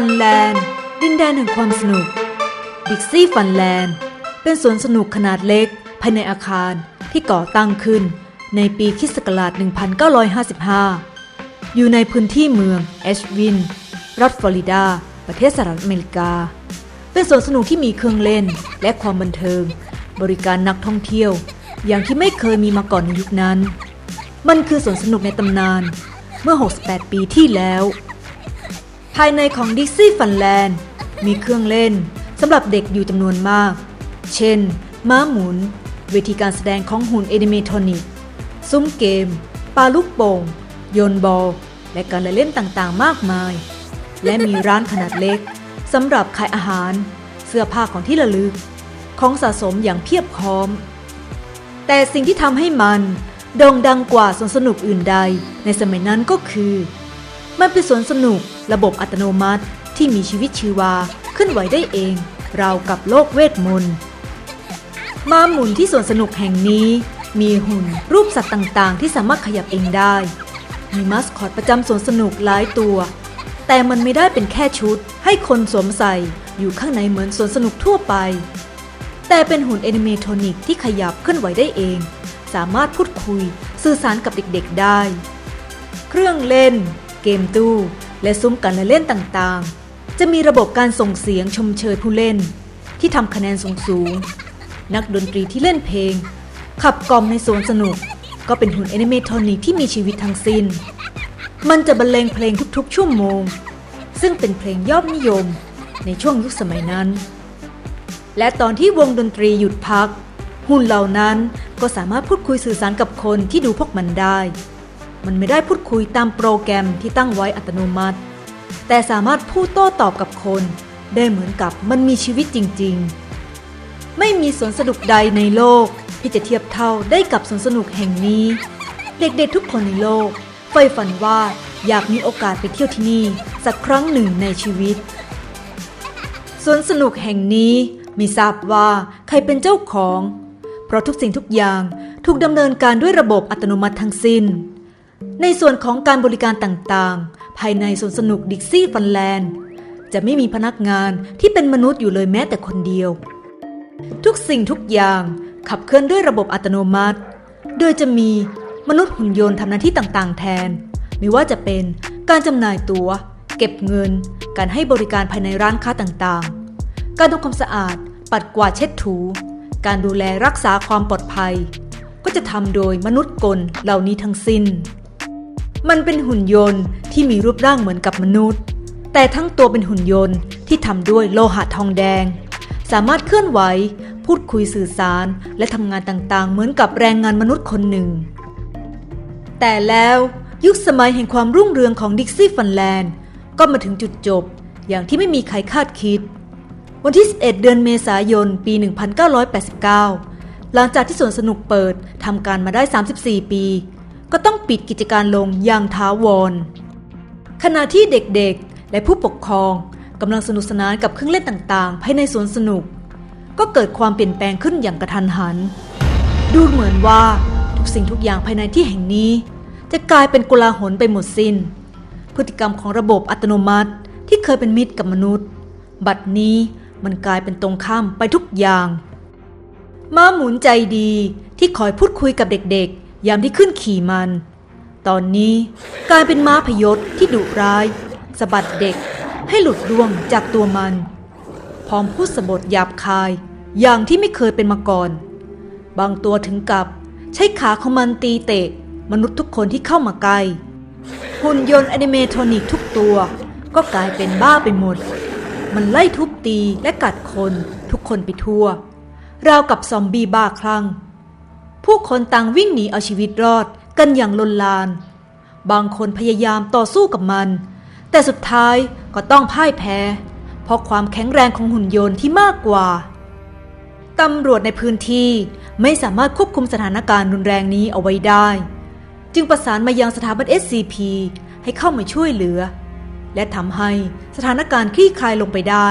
ฟันแลนด์ ดินแดนแห่งความสนุก ดิกซี่ฟันแลนด์ เป็นสวนสนุกขนาดเล็ก ภายในอาคารที่ก่อตั้งขึ้น ในปีคิศกราช1955 อยู่ในพื้นที่เมืองแอชวิน รัฐฟลอริดา ประเทศสหรัฐอเมริกา เป็นสวนสนุกที่มีเครื่องเล่นและความบันเทิง บริการนักท่องเที่ยว อย่างที่ไม่เคยมีมาก่อนในยุคนั้น มันคือสวนสนุกในตำนาน เมื่อ 68 ปีที่แล้ว ภายในของดิ x ซี่ฟันแลนด์มีเครื่องเล่นสำหรับเด็กอยู่จำนวนมาก เช่น ม้าหมุน เวทีการแสดงของหุ่นเอนิเมทรอนิกซุ้มเกมปาลูกโป่ง โยนบอล และการละเล่นต่างๆ มากมาย และมีร้านขนาดเล็กสำหรับขายอาหาร เสื้อผ้าของที่ระลึก ของสะสมอย่างเพียบพร้อม แต่สิ่งที่ทำให้มันโด่งดังกว่าสวนสนุกอื่นใดในสมัยนั้นก็คือ มันเป็นสวนสนุก ระบบอัตโนมัติที่มีชีวิตชีวาขึ้นไหวได้เอง ราวกับโลกเวทมนต์มาหมุนที่สวนสนุกแห่งนี้ มีหุ่นรูปสัตว์ต่างๆ ที่สามารถขยับเองได้ มีมัสคอตประจำสวนสนุกหลายตัว แต่มันไม่ได้เป็นแค่ชุด ให้คนสวมใส่อยู่ข้างในเหมือนสวนสนุกทั่วไป แต่เป็นหุ่นแอนิเมทอนิกที่ขยับเคลื่อนไหวได้เอง สามารถพูดคุยสื่อสารกับเด็กๆได้ เครื่องเล่น เกมตู้ และซุ้มการเล่นต่างๆ จะมีระบบการส่งเสียงชมเชยผู้เล่น ที่ทำคะแนนสูงๆนักดนตรีที่เล่นเพลง ขับกล่อมในสวนสนุก ก็เป็นหุ่นแอนิเมทรอนิกที่มีชีวิตทั้งสิ้น มันจะบรรเลงเพลงทุกๆ ชั่วโมง ซึ่งเป็นเพลงยอดนิยมในช่วงยุคสมัยนั้น และตอนที่วงดนตรีหยุดพัก หุ่นเหล่านั้นก็สามารถพูดคุยสื่อสารกับคนที่ดูพวกมันได้ มันไม่ได้พูดคุยตามโปรแกรมที่ตั้งไว้อัตโนมัติ แต่สามารถพูดโต้ตอบกับคน ได้เหมือนกับมันมีชีวิตจริง ๆ ไม่มีสวนสนุกใดในโลกที่จะเทียบเท่าได้กับสวนสนุกแห่งนี้ เด็กๆทุกคนในโลกใฝ่ฝันว่าอยากมีโอกาสไปเที่ยวที่นี่สักครั้งหนึ่งในชีวิตสวนสนุกแห่งนี้ม่ทราบว่าใครเป็นเจ้าของ เพราะทุกสิ่งทุกอย่างถูกดำเนินการด้วยระบบอัตโนมัติทั้งสิ้น ในส่วนของการบริการต่างๆ ภายในสวนสนุกดิกซี่ฟันแลนด์ จะไม่มีพนักงานที่เป็นมนุษย์อยู่เลยแม้แต่คนเดียว ทุกสิ่งทุกอย่างขับเคลื่อนด้วยระบบอัตโนมัติ โดยจะมีมนุษย์หุ่นยนต์ทำหน้าที่ต่างๆ แทน ไม่ว่าจะเป็นการจำหน่ายตัว๋ว เก็บเงิน การให้บริการภายในร้านค้าต่างๆ การทำความสะอาด ปัดกวาดเช็ดถู การดูแลรักษาความปลอดภัย ก็จะทำโดยมนุษย์กลเหล่านี้ทั้งสิ้น มันเป็นหุ่นยนต์ที่มีรูปร่างเหมือนกับมนุษย์ แต่ทั้งตัวเป็นหุ่นยนต์ที่ทำด้วยโลหะทองแดง สามารถเคลื่อนไหว พูดคุยสื่อสาร และทำงานต่างๆ เหมือนกับแรงงานมนุษย์คนหนึ่ง แต่แล้วยุคสมัยแห่งความรุ่งเรืองของดิกซี่ฟันแลนด์ก็มาถึงจุดจบอย่างที่ไม่มีใครคาดคิด วันที่ 11 เดือนเมษายน ปี 1989 หลังจากที่สวนสนุกเปิดทำการมาได้ 34 ปี ก็ต้องปิดกิจการลงอย่างท้าวร ขณะที่เด็กๆ และผู้ปกครองกำลังสนุกสนานกับเครื่องเล่นต่างๆ ภายในสวนสนุก ก็เกิดความเปลี่ยนแปลงขึ้นอย่างกระทันหัน ดูเหมือนว่าทุกสิ่งทุกอย่างภายในที่แห่งนี้ จะกลายเป็นกุลาหลไปหมดสิน้น พฤติกรรมของระบบอัตโนมัติที่เคยเป็นมิตรกับมนุษย์ บัดนี้มันกลายเป็นตรงข้ามไปทุกอย่าง ม้าหมุนใจดีที่คอยพูดคุยกับเด็กๆ ยามที่ขึ้นขี่มัน ตอนนี้กลายเป็นม้าพยศที่ดุร้ายสะบัดเด็กให้หลุดร่วงจากตัวมัน พร้อมพูดสบทหยาบคายอย่างที่ไม่เคยเป็นมาก่อน บางตัวถึงกับใช้ขาของมันตีเตะมนุษย์ทุกคนที่เข้ามาใกล้หุ่นยนต์แอนิเมทอนิกทุกตัว ก็กลายเป็นบ้าไปหมด มันไล่ทุบตีและกัดคนทุกคนไปทั่ว ราวกับซอมบี้บ้าคลั่ง ผู้คนต่างวิ่งหนีเอาชีวิตรอดกันอย่างลนลาน บางคนพยายามต่อสู้กับมัน แต่สุดท้ายก็ต้องพ่ายแพ้ เพราะความแข็งแรงของหุ่นยนต์ที่มากกว่าตำรวจในพื้นที่ไม่สามารถควบคุมสถานการณ์รุนแรงนี้เอาไว้ได้ จึงประสานมายังสถาบัน SCP ให้เข้ามาช่วยเหลือ และทำให้สถานการณ์คลี่คลายลงไปได้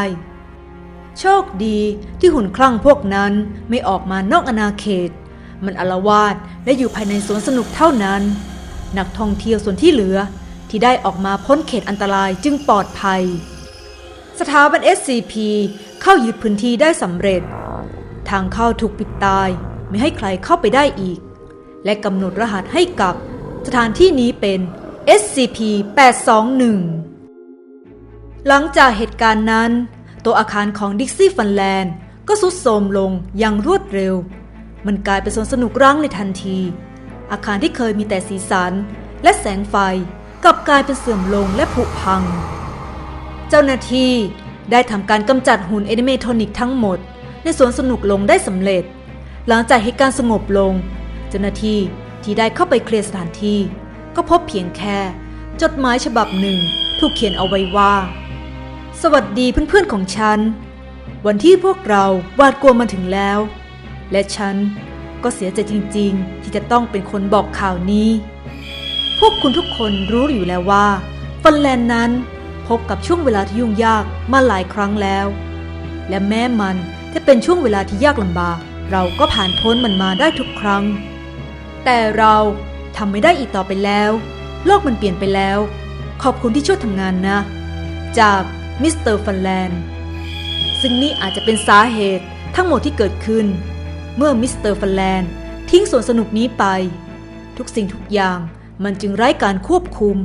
โชคดีที่หุ่นคลั่งพวกนั้นไม่ออกมานอกอาณาเขต มันอลวาดและอยู่ภายในสวนสนุกเท่านั้น นักท่องเที่ยวส่วนที่เหลือที่ได้ออกมาพ้นเขตอันตรายจึงปลอดภัย สถาบัน SCP เข้ายึดพื้นที่ได้สำเร็จ ทางเข้าถูกปิดตายไม่ให้ใครเข้าไปได้อีก และกำหนดรหัสให้กับสถานที่นี้เป็น SCP 821 หลังจากเหตุการณ์นั้น ตัวอาคารของดิกซี่ฟันแลนด์ก็สุดโทรมลงอย่างรวดเร็ว มันกลายเป็นสวนสนุกร้างในทันที อาคารที่เคยมีแต่สีสันและแสงไฟกลับกลายเป็นเสื่อมลงและผุพัง เจ้าหน้าที่ได้ทำการกำจัดหุ่นเอนิเมทรอนิกทั้งหมด ในสวนสนุกลงได้สำเร็จ หลังจากเหตุการณ์สงบลง เจ้าหน้าที่ที่ได้เข้าไปเคลียร์สถานที่ ก็พบเพียงแค่ จดหมายฉบับหนึ่งถูกเขียนเอาไว้ว่า สวัสดีเพื่อนๆของฉัน วันที่พวกเราหวาดกลัวมาถึงแล้ว และฉันก็เสียใจจริงๆ ที่จะต้องเป็นคนบอกข่าวนี้ พวกคุณทุกคนรู้อยู่แล้วว่าฟันแลนด์นั้นพบกับช่วงเวลาที่ยุ่งยากมาหลายครั้งแล้ว และแม้มันจะเป็นช่วงเวลาที่ยากลำบาก เราก็ผ่านพ้นมันมาได้ทุกครั้ง แต่เราทำไม่ได้อีกต่อไปแล้ว โลกมันเปลี่ยนไปแล้ว ขอบคุณที่ช่วยทำงานนะ จากมิสเตอร์ฟันแลนด์ซึ่งนี่อาจจะเป็นสาเหตุทั้งหมดที่เกิดขึ้น เมื่อมิสเตอร์ฟันแลนด์ทิ้งสวนสนุกนี้ไป ทุกสิ่งทุกอย่างมันจึงไร้การควบคุม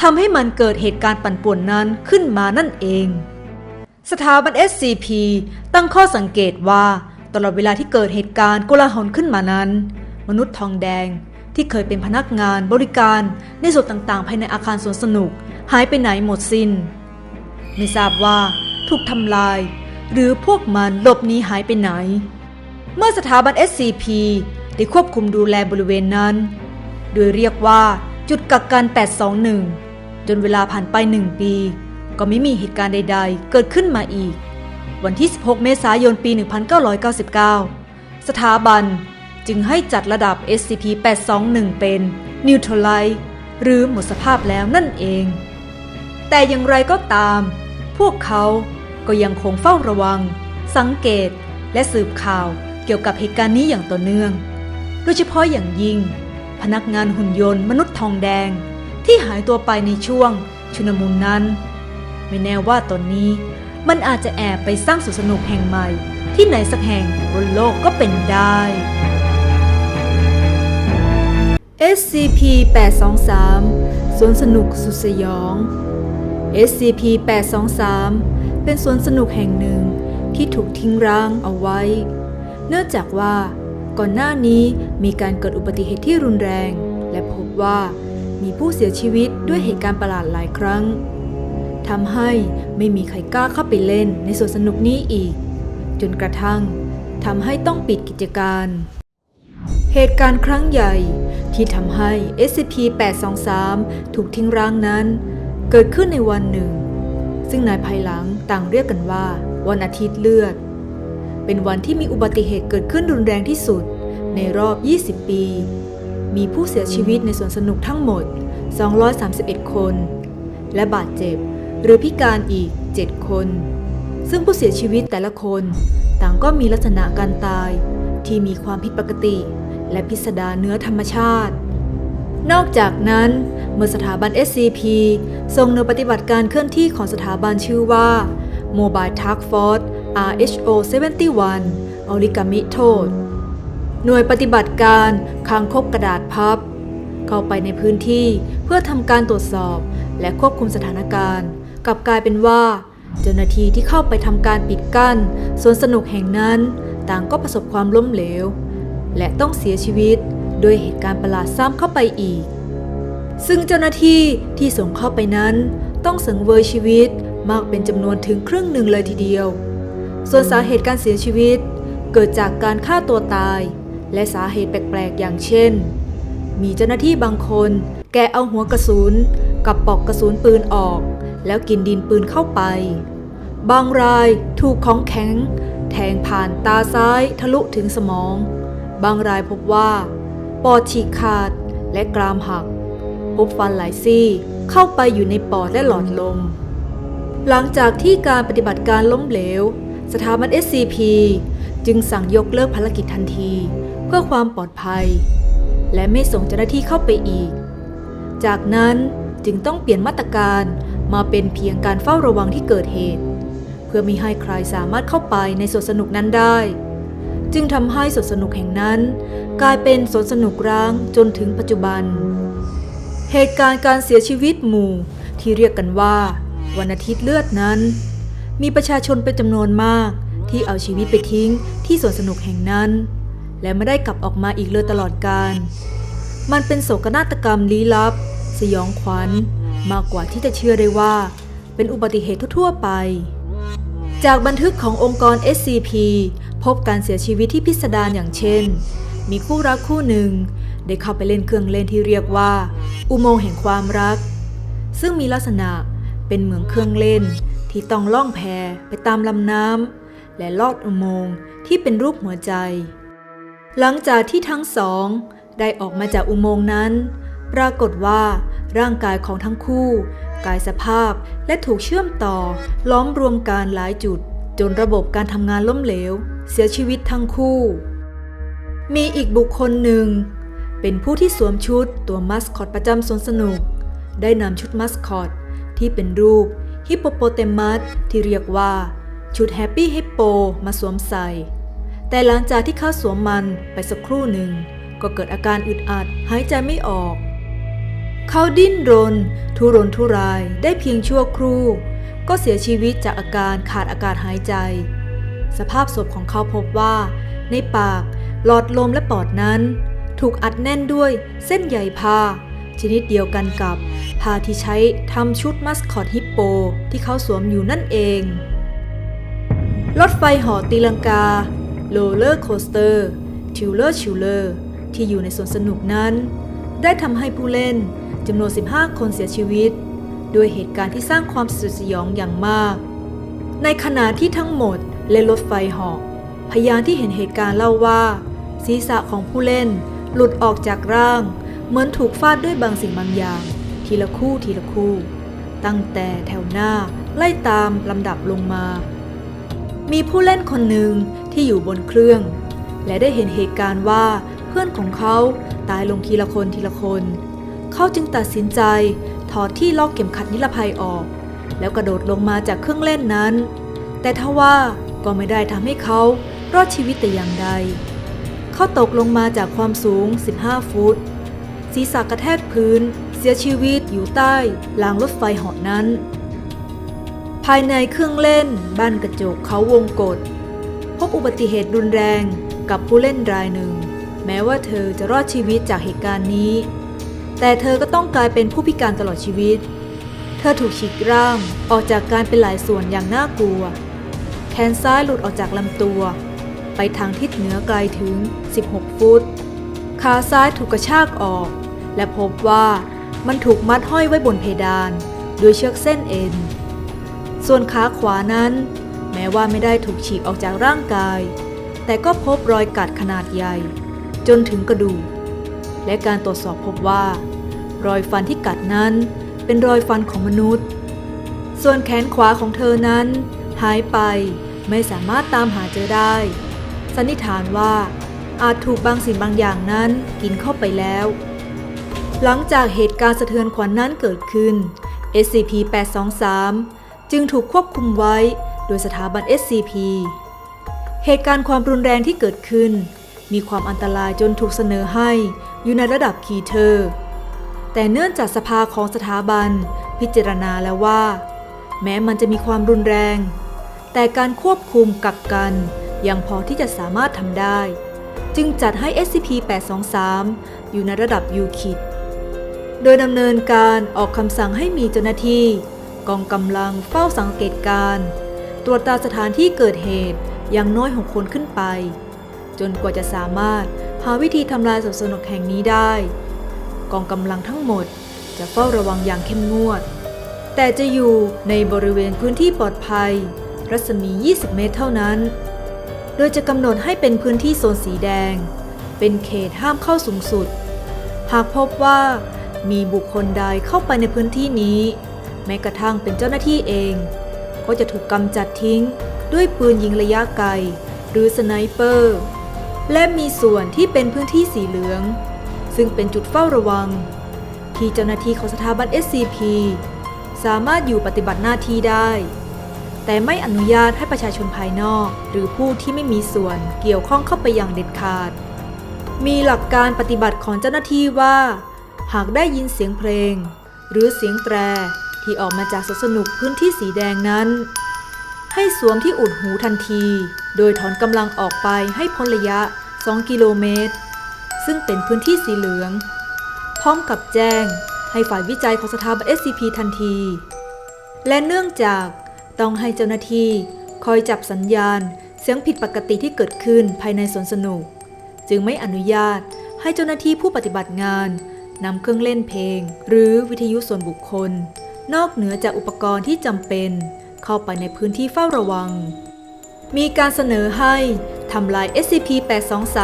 ทำให้มันเกิดเหตุการณ์ปั่นป่วนนั้นขึ้นมานั่นเอง สถาบัน SCP ตั้งข้อสังเกตว่าตลอดเวลาที่เกิดเหตุการณ์โกลาหลขึ้นมานั้น มนุษย์ทองแดงที่เคยเป็นพนักงานบริการในส่วนต่างๆ ภายในอาคารสวนสนุกหายไปไหนหมดสิน้น ไม่ทราบว่าถูกทำลาย หรือพวกมันหลบหนีหายไปไหน เมื่อสถาบัน SCP ได้ควบคุมดูแลบริเวณนั้น โดยเรียกว่าจุดกักกัน 821 จนเวลาผ่านไปหนึ่งปี ก็ไม่มีเหตุการณ์ใดๆ เกิดขึ้นมาอีก วันที่ 16 เมษายนปี 1999 สถาบันจึงให้จัดระดับ SCP-821 เป็น Neutralize หรือหมดสภาพแล้วนั่นเอง แต่อย่างไรก็ตาม พวกเขาก็ยังคงเฝ้าระวัง สังเกตและสืบข่าว เกี่ยวกับเหตุการณ์นี้อย่างต่อเนื่อง โดยเฉพาะอย่างยิ่ง พนักงานหุ่นยนต์มนุษย์ทองแดง ที่หายตัวไปในช่วง ชุนมุนนั้น ไม่แน่ว่าตอนนี้มันอาจจะแอบไปสร้างสุสนุกแห่งใหม่ ที่ไหนสักแห่งบนโลกก็เป็นได้ SCP-823 สวนสนุกสุดสยอง SCP-823 เป็นสวนสนุกแห่งหนึ่งที่ถูกทิ้งร้างเอาไว้ เนื่องจากว่า ก่อนหน้านี้มีการเกิดอุบัติเหตุที่รุนแรง และพบว่ามีผู้เสียชีวิตด้วยเหตุการณ์ประหลาดหลายครั้งทำให้ไม่มีใครกล้าเข้าไปเล่นในสวนสนุกนี้อีก จนกระทั่งทำให้ต้องปิดกิจการ เหตุการณ์ครั้งใหญ่ที่ทำให้ SCP-823 ถูกทิ้งร้างนั้น เกิดขึ้นในวันหนึ่ง ซึ่งในภายหลังต่างเรียกกันว่า วันอาทิตย์เลือด เป็นวันที่มีอุบัติเหตุเกิดขึ้นรุนแรงที่สุด ในรอบ 20 ปี มีผู้เสียชีวิตในสวนสนุกทั้งหมด 231 คน และบาดเจ็บ หรือพิการอีก 7 คน ซึ่งผู้เสียชีวิตแต่ละคนต่างก็มีลักษณะการตาย ที่มีความผิดปกติ และพิสดารเนื้อธรรมชาติ นอกจากนั้น เมื่อสถาบัน SCP ส่งหน่วยปฏิบัติการเคลื่อนที่ของสถาบันชื่อว่า Mobile Task Force RHO 71 Origami Toad หน่วยปฏิบัติการคางคบกระดาษพับ เข้าไปในพื้นที่เพื่อทำการตรวจสอบและควบคุมสถานการณ์ กลับกลายเป็นว่า เจ้าหน้าที่ที่เข้าไปทำการปิดกั้นสวนสนุกแห่งนั้น ต่างก็ประสบความล้มเหลว และต้องเสียชีวิตโดยเหตุการณ์ประหลาดซ้ำเข้าไปอีก ซึ่งเจ้าหน้าที่ที่ส่งเข้าไปนั้น ต้องสังเวยชีวิตมากเป็นจำนวนถึงครึ่งหนึ่งเลยทีเดียว ส่วนสาเหตุการเสียชีวิตเกิดจากการฆ่าตัวตาย และสาเหตุแปลกๆ อย่างเช่น มีเจ้าหน้าที่บางคน แกเอาหัวกระสุนกับปอกกระสุนปืนออก แล้วกินดินปืนเข้าไป บางรายถูกของแข็ง แทงผ่านตาซ้ายทะลุถึงสมอง บางรายพบว่า ปอดฉีกขาดและกรามหัก พบฟันหลายซี่เข้าไปอยู่ในปอดและหลอดลม หลังจากที่การปฏิบัติการล้มเหลว สถาบัน SCP จึงสั่งยกเลิกภารกิจทันที เพื่อความปลอดภัย และไม่ส่งเจ้าหน้าที่เข้าไปอีก จากนั้นจึงต้องเปลี่ยนมาตรการมาเป็นเพียงการเฝ้าระวังที่เกิดเหตุ เพื่อไม่ให้ใครสามารถเข้าไปในสวนสนุกนั้นได้ จึงทำให้สวนสนุกแห่งนั้น กลายเป็นสวนสนุกร้างจนถึงปัจจุบัน เหตุการณ์การเสียชีวิตหมู่ที่เรียกกันว่า วันอาทิตย์เลือดนั้น มีประชาชนเป็นจำนวนมาก ที่เอาชีวิตไปทิ้งที่สวนสนุกแห่งนั้น และไม่ได้กลับออกมาอีกเลยตลอดกาลมันเป็นโศกนาฏกรรมลี้ลับ สยองขวัญ มากกว่าที่จะเชื่อได้ว่า เป็นอุบัติเหตุทั่วๆไป จากบันทึกขององค์กร SCP พบการเสียชีวิตที่พิสดารอย่างเช่น มีคู่รักคู่หนึ่งได้เข้าไปเล่นเครื่องเล่นที่เรียกว่า อุโมงค์แห่งความรัก ซึ่งมีลักษณะเป็นเหมืองเครื่องเล่น ที่ต้องล่องแพไปตามลำน้ำและลอดอุโมงค์ที่เป็นรูปหัวใจ หลังจากที่ทั้งสองได้ออกมาจากอุโมงค์นั้น ปรากฏว่าร่างกายของทั้งคู่ กายสภาพและถูกเชื่อมต่อ ล้อมรวมกันหลายจุด จนระบบการทำงานล้มเหลว เสียชีวิตทั้งคู่ มีอีกบุคคลหนึ่ง เป็นผู้ที่สวมชุดตัวมัสคอตประจำสวนสนุก ได้นำชุดมัสคอตที่เป็นรูป ฮิปโปโปเตมัสที่เรียกว่า ชุดแฮปปี้ฮิปโปมาสวมใส่ แต่หลังจากที่เขาสวมมันไปสักครู่หนึ่ง ก็เกิดอาการอึดอัดหายใจไม่ออก เขาดิ้นรน ทุรนทุรายได้เพียงชั่วครู่ ก็เสียชีวิตจากอาการขาดอากาศหายใจ สภาพศพของเขาพบว่า ในปากหลอดลมและปอดนั้น ถูกอัดแน่นด้วยเส้นใยผ้า ชนิดเดียวกันกับผ้าที่ใช้ทำชุดมัสคอตฮิปโป ที่เขาสวมอยู่นั่นเอง รถไฟหอตีลังกาโรลเลอร์โคสเตอร์ทิวเลอร์ชิลเลอร์ที่อยู่ในสวนสนุกนั้น ได้ทำให้ผู้เล่นจำนวน 15 คนเสียชีวิต ด้วยเหตุการณ์ที่สร้างความสยดสยองอย่างมาก ในขณะที่ทั้งหมดเล่นรถไฟหอกพยานที่เห็นเหตุการณ์เล่าว่า ศีรษะของผู้เล่นหลุดออกจากร่าง เหมือนถูกฟาดด้วยบางสิ่งบางอย่าง ทีละคู่ทีละคู่ ตั้งแต่แถวหน้าไล่ตามลำดับลงมา มีผู้เล่นคนหนึ่งที่อยู่บนเครื่อง และได้เห็นเหตุการณ์ว่าเพื่อนของเขาตายลงทีละคนทีละคน เขาจึงตัดสินใจถอดที่ล็อกเข็มขัดนิรภัยออก แล้วกระโดดลงมาจากเครื่องเล่นนั้น แต่ทว่าก็ไม่ได้ทำให้เขารอดชีวิตแต่อย่างใด เขาตกลงมาจากความสูง 15 ฟุต ศีรษะกระแทกพื้น เสียชีวิตอยู่ใต้รางรถไฟเหาะนั้น ภายในเครื่องเล่นบ้านกระจกเขาวงกฏพบอุบัติเหตุรุนแรงกับผู้เล่นรายหนึ่ง แม้ว่าเธอจะรอดชีวิตจากเหตุการณ์นี้ แต่เธอก็ต้องกลายเป็นผู้พิการตลอดชีวิต เธอถูกฉีกร่างออกจากการเป็นหลายส่วนอย่างน่ากลัว แขนซ้ายหลุดออกจากลำตัว ไปทางทิศเหนือไกลถึง 16 ฟุตขาซ้ายถูกกระชากออก และพบว่ามันถูกมัดห้อยไว้บนเพดานด้วยเชือกเส้นเอ็น ส่วนขาขวานั้น แม้ว่าไม่ได้ถูกฉีกออกจากร่างกาย แต่ก็พบรอยกัดขนาดใหญ่ จนถึงกระดูก และการตรวจสอบพบว่า รอยฟันที่กัดนั้นเป็นรอยฟันของมนุษย์ ส่วนแขนขวาของเธอนั้น หายไปไม่สามารถตามหาเจอได้ สันนิษฐานว่าอาจถูกบางสิ่งบางอย่างนั้นกินเข้าไปแล้ว หลังจากเหตุการณ์สะเทือนขวัญนนั้นเกิดขึ้น SCP-823 จึงถูกควบคุมไว้โดยสถาบัน SCP เหตุการณ์ความรุนแรงที่เกิดขึ้น มีความอันตรายจนถูกเสนอให้อยู่ในระดับคีเทอร์ แต่เนื่องจากสภาของสถาบันพิจารณาแล้วว่า แม้มันจะมีความรุนแรง แต่การควบคุมกักกันยังพอที่จะสามารถทำได้ จึงจัดให้ SCP-823 อยู่ในระดับยูคิด โดยดำเนินการออกคำสั่งให้มีเจ้าหน้าที่ กองกำลังเฝ้าสังเกตการ์ตรวจตาสถานที่เกิดเหตุอย่างน้อย6คนขึ้นไป จนกว่าจะสามารถหาวิธีทำลายสวนสนุกแห่งนี้ได้ กองกำลังทั้งหมดจะเฝ้าระวังอย่างเข้มงวด แต่จะอยู่ในบริเวณพื้นที่ปลอดภัย รัศมี 20 เมตรเท่านั้น โดยจะกำหนดให้เป็นพื้นที่โซนสีแดง เป็นเขตห้ามเข้าสูงสุด หากพบว่า มีบุคคลใดเข้าไปในพื้นที่นี้ แม้กระทั่งเป็นเจ้าหน้าที่เอง ก็จะถูกกำจัดทิ้งด้วยปืนยิงระยะไกล หรือสไนเปอร์ และมีส่วนที่เป็นพื้นที่สีเหลือง ซึ่งเป็นจุดเฝ้าระวัง ที่เจ้าหน้าที่ของสถาบัน SCP สามารถอยู่ปฏิบัติหน้าที่ได้ แต่ไม่อนุญาตให้ประชาชนภายนอก หรือผู้ที่ไม่มีส่วนเกี่ยวข้องเข้าไปอย่างเด็ดขาด มีหลักการปฏิบัติของเจ้าหน้าที่ว่า หากได้ยินเสียงเพลง หรือเสียงแตรที่ออกมาจากสนสนุกพื้นที่สีแดงนั้น ให้สวมที่อุดหูทันที โดยถอนกำลังออกไปให้พ้นระยะ 2 กิโลเมตร ซึ่งเป็นพื้นที่สีเหลือง พร้อมกับแจ้งให้ฝ่ายวิจัยของสถาบัน SCP ทันที และเนื่องจากต้องให้เจ้าหน้าที่คอยจับสัญญาณเสียงผิดปกติที่เกิดขึ้นภายในสวนสนุก จึงไม่อนุญาตให้เจ้าหน้าที่ผู้ปฏิบัติงาน นำเครื่องเล่นเพลง หรือวิทยุส่วนบุคคล นอกเหนือจากอุปกรณ์ที่จำเป็น เข้าไปในพื้นที่เฝ้าระวัง มีการเสนอให้ทำลาย SCP-823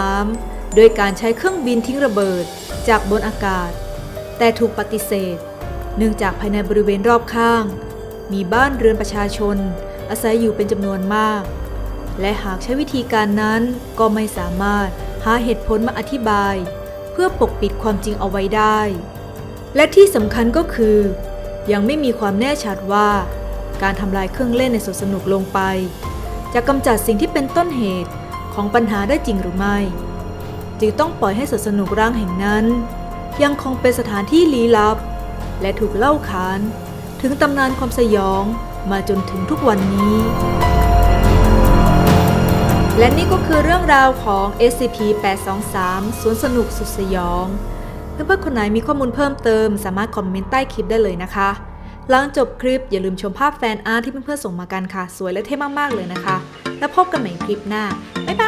โดยการใช้เครื่องบินทิ้งระเบิดจากบนอากาศ แต่ถูกปฏิเสธ เนื่องจากภายในบริเวณรอบข้าง มีบ้านเรือนประชาชน อาศัยอยู่เป็นจำนวนมาก และหากใช้วิธีการนั้นก็ไม่สามารถหาเหตุผลมาอธิบาย พื่อปกปิดความจริงเอาไว้ได้ และที่สำคัญก็คือ ยังไม่มีความแน่ชัดว่า การทำลายเครื่องเล่นในสวนสนุกลงไป จะกำจัดสิ่งที่เป็นต้นเหตุของปัญหาได้จริงหรือไม่ จึงต้องปล่อยให้สวนสนุกร้างแห่งนั้น ยังคงเป็นสถานที่ลี้ลับ และถูกเล่าขานถึงตำนานความสยองมาจนถึงทุกวันนี้ และนี่ก็คือเรื่องราวของ SCP-823 สวนสนุกสุดสยอง เพื่อนๆคนไหนมีข้อมูลเพิ่มเติม สามารถคอมเมนต์ใต้คลิปได้เลยนะคะ หลังจบคลิปอย่าลืมชมภาพแฟนอาร์ตที่เพื่อนๆส่งมากันค่ะ สวยและเท่มากๆเลยนะคะ แล้วพบกันใหม่คลิปหน้า บ๊ายบาย